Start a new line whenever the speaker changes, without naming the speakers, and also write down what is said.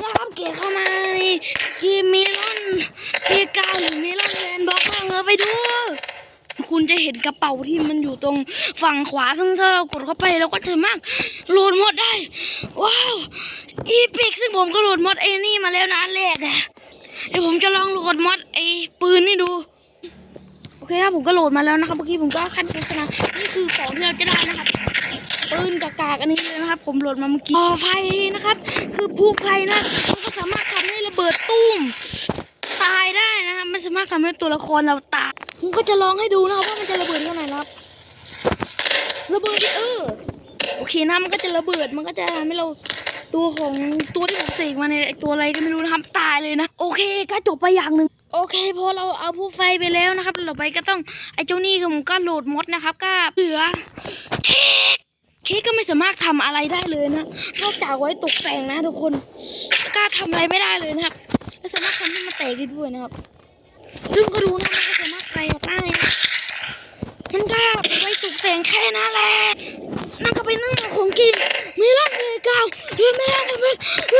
นะครับเกตเข้ามาในเกมเมลอนเกกาหรือเมลอนแลนด์บ็อกบ้างเราไปดู คุณจะเห็นกระเป๋าที่มันอยู่ตรงฝั่งขวาซึ่งถ้าเรากดเข้าไปเราก็จะมากโหลดหมดได้ ว้าวอีพิกซึ่งผมก็โหลดมอดไอ้นี่มาแล้วนะอันแรกอะเดี๋ยวผมจะลองโหลดมอดไอ้ปืนนี่ดูโอเคนะผมก็โหลดมาแล้วนะครับเมื่อกี้ผมก็ขั้นโฆษณานี่คือของที่เราจะได้นะครับ ปืนกากากๆอันนี้เลยนะครับ ผมโหลดมาเมื่อกี้ต่อไฟนะครับ คือภูไฟนะมันก็สามารถทำให้ระเบิดตุ้มตายได้นะครับมันสามารถทำให้ตัวละครเราตายผมก็จะลองให้ดูนะครับว่ามันจะระเบิดแค่ไหนะครับ ระเบิดเออโอเคนะมันก็จะระเบิดมันก็จะทำให้เราตัวของตัวที่ผมเสกมาเนี่ยไอ้ตัวอะไรก็ไม่รู้นะครับตายเลยนะ โอเคก็จบไปอย่างหนึ่งโอเคพอเราเอาผู้ไฟไปแล้วนะครับต่อไปก็ต้องไอ้เจ้านี่ผมก็โหลดมดนะครับ ก็เหลือเค้ก เค้กก็ไม่สามารถทำอะไรได้เลยนะนอกจากไว้ตกแต่งนะทุกคนกล้าทำอะไรไม่ได้เลยนะครับและสามารถทำให้มันแตกได้ด้วยนะครับ ซึ่งก็ดูนะมันก็สามารถไปออกได้มันก็ไว้ตกแต่งแค่นั้นแหละนั่นก็เป็นเรื่องของกินมีร่องเลยเก่าเดือนไม่ได้กันเ